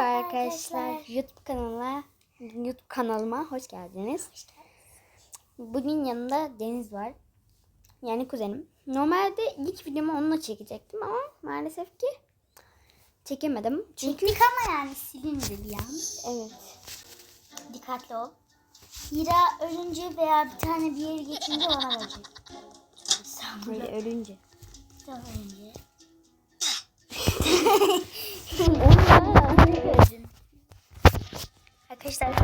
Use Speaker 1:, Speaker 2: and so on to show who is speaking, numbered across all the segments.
Speaker 1: Merhaba arkadaşlar. YouTube kanalına YouTube kanalıma hoş geldiniz. Bugün yanında Deniz var. Yani kuzenim. Normalde ilk videomu onunla çekecektim ama maalesef ki çekemedim. Çünkü
Speaker 2: Çektik ama yani silindi bir an.
Speaker 1: evet.
Speaker 2: Dikkatli ol. Hira ölünce veya bir tane bir yere geçince ona verecek.
Speaker 1: Hayır ölünce.
Speaker 2: Daha önce.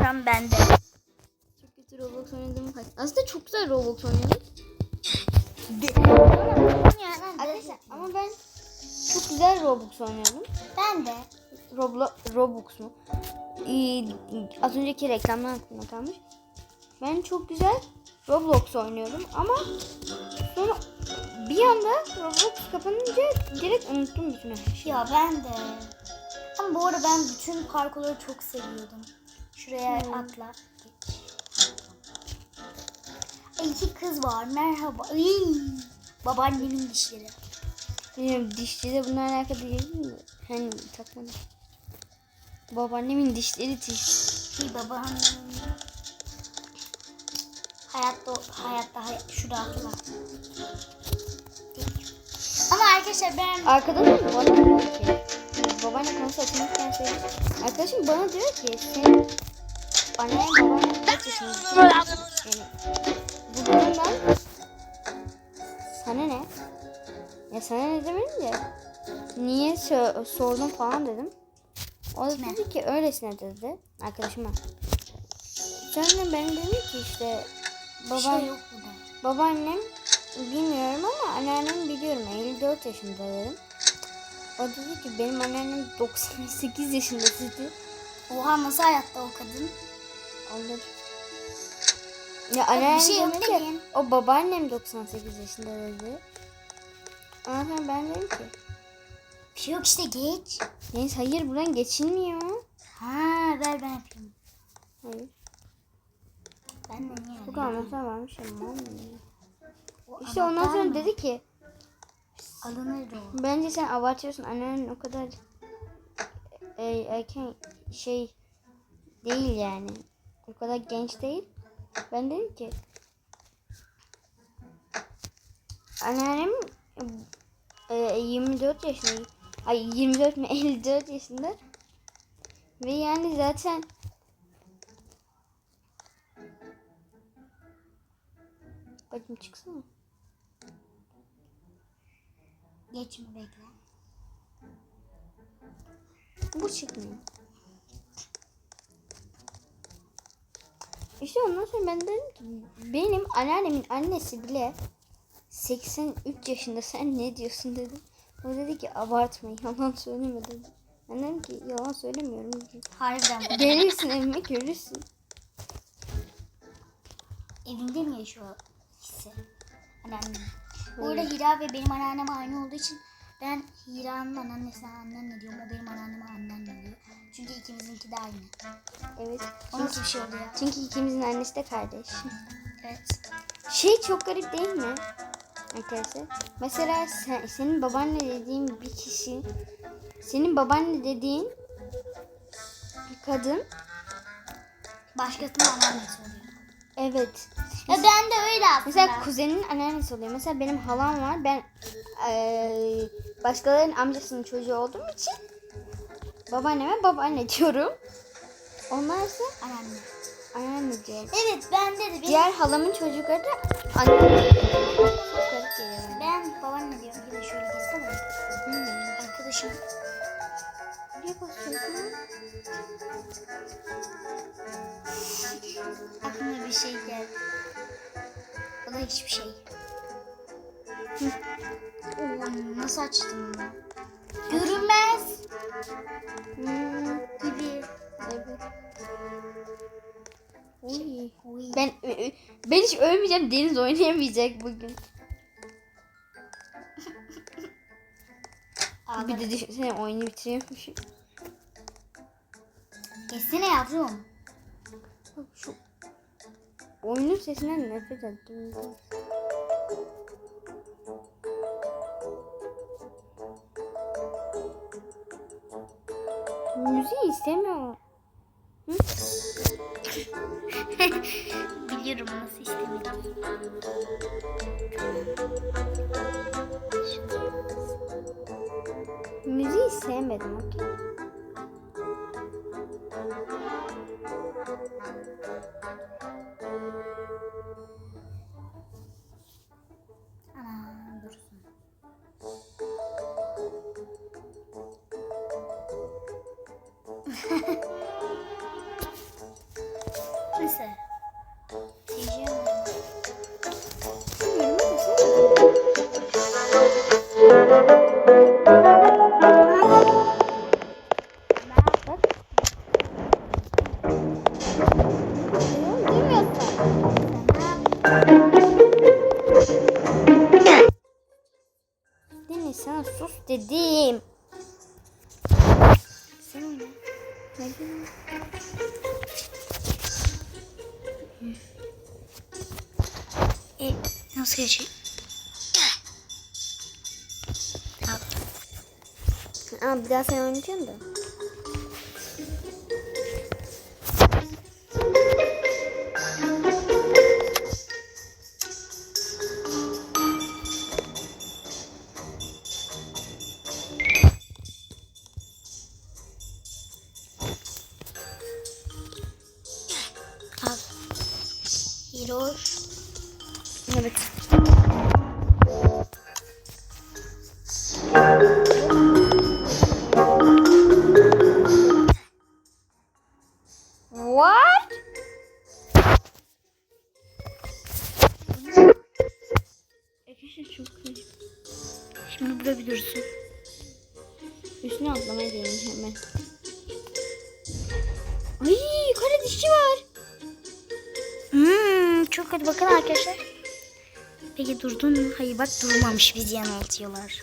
Speaker 2: An bende.
Speaker 1: Çok kötü Roblox oynadım. Aslında çok güzel Roblox oynadım. Arkadaşlar ama ben çok güzel Roblox oynuyorum.
Speaker 2: Ben de.
Speaker 1: Roblo Robux mu? Ee, az önceki reklamdan aklımda kalmış. Ben çok güzel Roblox oynuyorum ama sonra bir anda Roblox kapanınca direkt unuttum bütün her şeyi.
Speaker 2: Ya ben de. Ama bu arada ben bütün parkurları çok seviyordum. Şuraya
Speaker 1: Hmm.
Speaker 2: atla. Geç. İki kız var. Merhaba. Iy, babaannemin dişleri.
Speaker 1: Bilmiyorum dişçide bunlarla alakalı değil mi? Hani takmadım. Babaannemin dişleri diş.
Speaker 2: Bir babaannemin. Hayatta, hayatta, hayat, şurada atla. Ama arkadaşlar ben
Speaker 1: Arkadaşım bana diyor ki babaanne konusu açılmışken söyledi. Arkadaşım bana diyor ki senin annen baban kaç yaşında? Yani bu durumdan sana ne? Ya sana ne demedim de niye sö- sordun falan dedim. O da
Speaker 2: Kime?
Speaker 1: dedi ki öylesine dedi arkadaşıma. Sonra ben dedim ki işte
Speaker 2: bir
Speaker 1: babam
Speaker 2: şey.
Speaker 1: Babaannem bilmiyorum ama anneannem biliyorum 54 yaşında dedim. O dedi ki benim anneannem 98 yaşında dedi.
Speaker 2: Oha nasıl hayatta o kadın?
Speaker 1: Anladım. Ya anneannem
Speaker 2: bir şey yok
Speaker 1: demek ki,
Speaker 2: deyin.
Speaker 1: o babaannem 98 yaşında dedi. Sonra ben dedim ki
Speaker 2: Bir şey yok işte geç.
Speaker 1: neyse hayır buradan geçilmiyor.
Speaker 2: Ha ver ben yapayım.
Speaker 1: Hayır.
Speaker 2: Ben de niye
Speaker 1: Çok
Speaker 2: öyle
Speaker 1: anlatma varmış ama olmuyor.
Speaker 2: O
Speaker 1: İşte ondan sonra
Speaker 2: mı?
Speaker 1: dedi ki
Speaker 2: Alınır o.
Speaker 1: Bence sen abartıyorsun. Annenin o kadar e, erken şey değil yani. O kadar genç değil. Ben dedim ki anneannem e, 24 yaşında. Ay 24 mi 54 yaşında. Ve yani zaten Bacım çıksana.
Speaker 2: Geç mi bekle.
Speaker 1: Bu çıkmıyor. İşte ondan sonra ben dedim ki benim anneannemin annesi bile 83 yaşında sen ne diyorsun dedim. O dedi ki abartma yalan söyleme dedi. Ben dedim ki yalan söylemiyorum.
Speaker 2: Harbiden.
Speaker 1: Gelirsin evime görürsün.
Speaker 2: Evinde mi yaşıyor ikisi? Anneannem. Bu arada Hira ve benim anneannem aynı olduğu için ben Hira'nın anneannesine anneanne diyorum. O benim anneme anneanne diyor. Çünkü ikimizinki de aynı.
Speaker 1: Evet.
Speaker 2: O nasıl bir şey oluyor?
Speaker 1: Çünkü ikimizin annesi de kardeş.
Speaker 2: Evet.
Speaker 1: Şey çok garip değil mi? Arkadaşlar. Mesela sen, senin babaanne dediğin bir kişi, senin babaanne dediğin bir kadın,
Speaker 2: Başkasının anneannesi oluyor.
Speaker 1: evet.
Speaker 2: Ya ben de öyle aslında.
Speaker 1: Mesela kuzenin anneannesi oluyor. Mesela benim halam var. Ben eee başkalarının amcasının çocuğu olduğum için babaanneme babaanne diyorum. Onlarsa
Speaker 2: Anneanne.
Speaker 1: anneanne diyorum.
Speaker 2: Evet bende de. Benim,
Speaker 1: Diğer halamın çocukları da bana.
Speaker 2: Ben babaanne diyorum. Bir de şöyle gezsene.
Speaker 1: Hmm.
Speaker 2: Arkadaşım.
Speaker 1: Buraya basıyorum.
Speaker 2: Aklıma bir şey geldi. O da hiçbir şey. Oo, nasıl açtım bunu? Görünmez
Speaker 1: Hmm.
Speaker 2: gibi.
Speaker 1: Evet. Uy.
Speaker 2: Uy.
Speaker 1: Ben ben hiç ölmeyeceğim. Deniz oynayamayacak bugün. Bir de düşünsene oyunu bitiriyormuşum.
Speaker 2: Geçsene yavrum.
Speaker 1: Bak Şu oyunun sesinden nefret ettim. Müziği istemiyorum.
Speaker 2: Biliyorum nasıl istemedim.
Speaker 1: Müziği sevmedim. okey. Sana sus dedim.
Speaker 2: Sen oyna.
Speaker 1: Hadi.
Speaker 2: E, nasıl geçecek? Al.
Speaker 1: Aa, bir daha sen oynayacaksın da.
Speaker 2: Bakın arkadaşlar. Peki durdun mu? Hayır bak durmamış bizi yanıltıyorlar.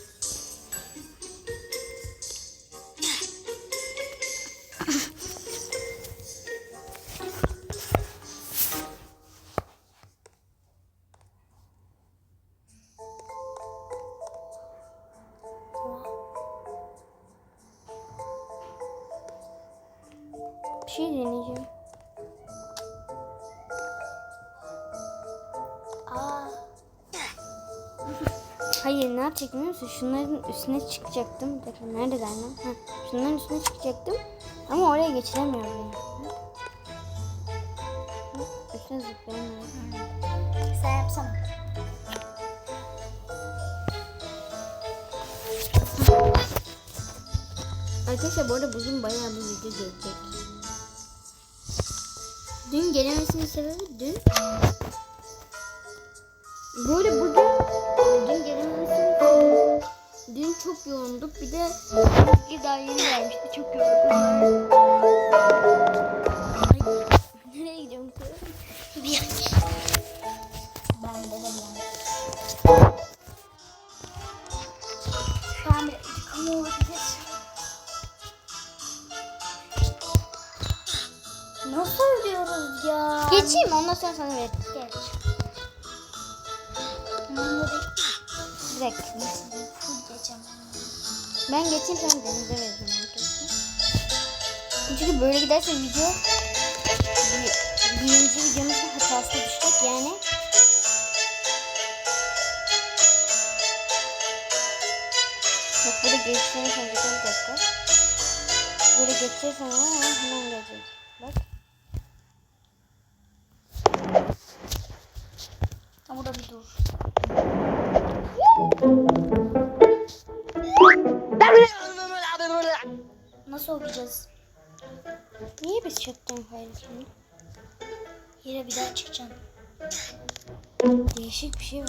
Speaker 1: Hayır ne yapacaktım biliyor musun? Şunların üstüne çıkacaktım. Dakika nerede lan? Ha, şunların üstüne çıkacaktım. Ama oraya geçiremiyorum. yani. Üstüne zıplayamıyorum.
Speaker 2: sen yapsana.
Speaker 1: Arkadaşlar bu arada bugün bayağı bir video gelecek. Dün gelemesinin sebebi dün. Bu arada bugün dün sebebi dün çok yoğunduk. Bir de bir daha yeni gelmişti. Çok yoğunduk. Nereye gidiyorum kız?
Speaker 2: Bir yak. Ben de yani. Şu an bir yıkama olabilir. Nasıl ölüyoruz ya?
Speaker 1: Geçeyim ondan sonra sana ver.
Speaker 2: Geç. Geçemem.
Speaker 1: Ben geçeyim sen denize vereceğim. Çünkü böyle giderse video bir, birinci videomuzun hatasına düşecek yani. Bak burada geçtiğini sanacak bir dakika. Böyle geçeceğiz ama hemen gelecek.
Speaker 2: Çıkacaksın.
Speaker 1: Değişik bir şey var.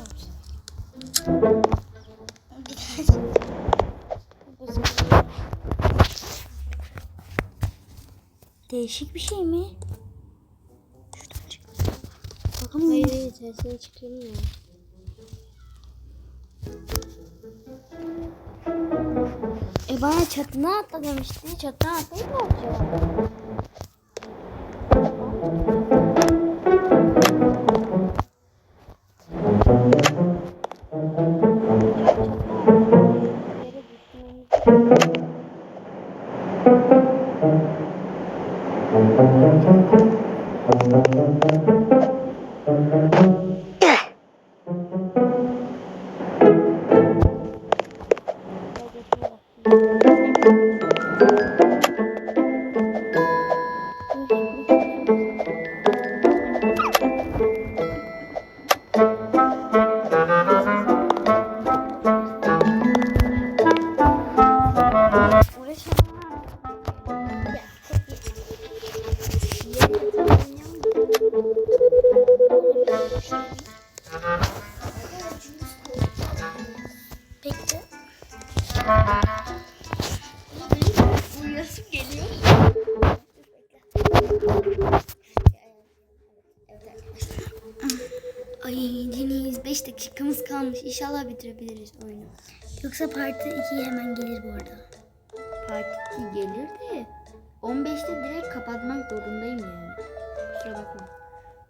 Speaker 1: Değişik bir şey mi? Şuradan çık. Bakalım hayır hayır tersine çıkayım ya. E bana çatına atla demişti. Çatına atlayıp ne yapacağım?
Speaker 2: Peki.
Speaker 1: Uyuyasım geliyor. Ay Deniz 5 dakikamız kalmış. İnşallah bitirebiliriz oyunu.
Speaker 2: Yoksa parti 2 hemen gelir bu arada.
Speaker 1: Part 2 gelir de 15'te direkt kapatmak zorundayım yani. Kusura bakma.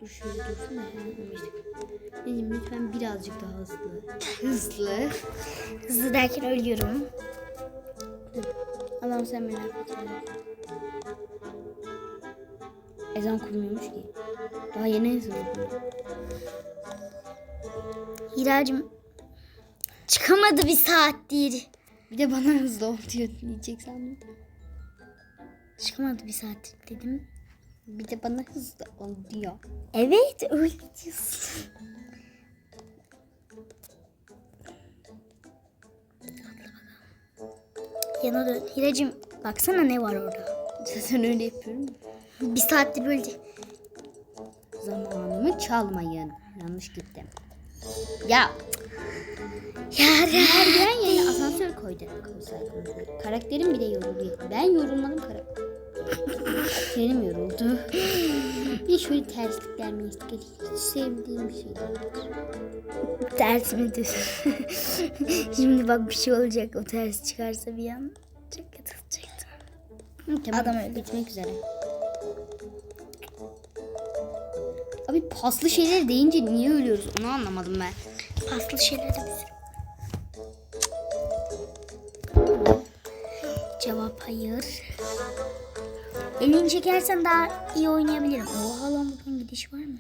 Speaker 1: Dur şöyle dursun da hemen 15 dakika. Deniz'im lütfen birazcık daha hızlı. Hızlı.
Speaker 2: Hızlı derken ölüyorum.
Speaker 1: Allah'ım sen merak etme. Ezan kurmuyormuş ki. Daha yeni ezan.
Speaker 2: Hiracım çıkamadı bir saattir.
Speaker 1: Bir de bana hızlı ol diyor diyecek sandım.
Speaker 2: Çıkamadı bir saattir dedim.
Speaker 1: Bir de bana hızlı ol diyor.
Speaker 2: Evet öyle diyorsun. Yana dön. Hiracım baksana ne var orada.
Speaker 1: Zaten öyle yapıyorum.
Speaker 2: Bir saattir böyle.
Speaker 1: Zamanımı çalmayın. Yanlış gittim. Ya
Speaker 2: Yara.
Speaker 1: merdiven yerine asansör koydu. koysaydınız. Karakterim bile yoruluyor. Ben yorulmadım karakter. Karakterim yoruldu. De şöyle terslikler merslikler hiç sevdiğim bir şey değil.
Speaker 2: Ters mi diyorsun? Şimdi bak bir şey olacak. O ters çıkarsa bir an. Çok.
Speaker 1: Hı, tamam.
Speaker 2: Adam öyle.
Speaker 1: Bitmek üzere. Abi paslı şeyler deyince niye ölüyoruz onu anlamadım ben.
Speaker 2: Paslı şeyleri biz. Cevap hayır. Elini çekersen daha iyi oynayabilirim. Oha lan buradan gidiş var mı?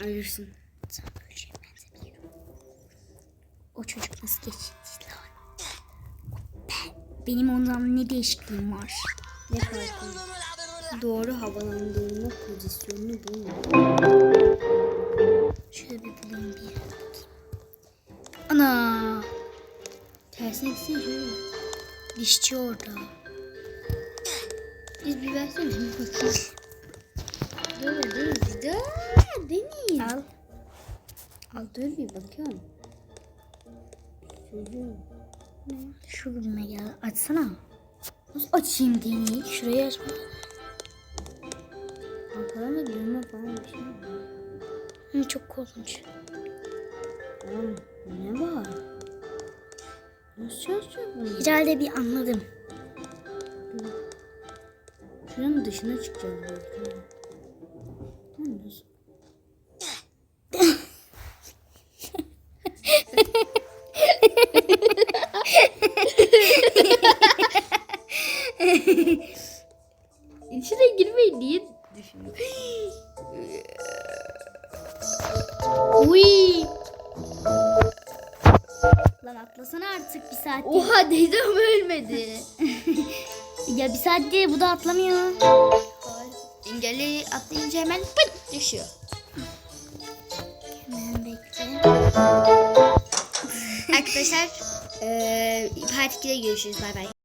Speaker 1: Ölürsün.
Speaker 2: Sana böyle şey benzebiliyorum. O çocuk nasıl geçti lan? Ben, benim ondan ne değişikliğim var?
Speaker 1: Ne farkı? Doğru havalandırma pozisyonunu bulma.
Speaker 2: Şöyle bir bulayım bir yere bakayım. Ana!
Speaker 1: Tersine gitsene şöyle.
Speaker 2: Dişçi orada.
Speaker 1: Biz bir versene bir bakayım. Dur Deniz. Dur Deniz.
Speaker 2: Al.
Speaker 1: Al dur bir bakıyorum. Çocuğum.
Speaker 2: Şu gülme gel. Açsana.
Speaker 1: Nasıl açayım Deniz?
Speaker 2: Şurayı aç.
Speaker 1: Arkadan da düğme falan bir şey var.
Speaker 2: Hı, çok korkunç.
Speaker 1: Aa, ne var? Nasıl çalışacak bunu?
Speaker 2: Herhalde bir anladım.
Speaker 1: Şuranın dışına çıkacağız nasıl? İçine girmeyi niye düşünüyorsun? Uy!
Speaker 2: Lan atlasana artık bir saat.
Speaker 1: Oha dedem ölmedi.
Speaker 2: Ya bir saat değil bu da atlamıyor.
Speaker 1: Engeli atlayınca hemen pıt düşüyor.
Speaker 2: Hemen bekle.
Speaker 1: Arkadaşlar eee part 2'de görüşürüz. Bay bay.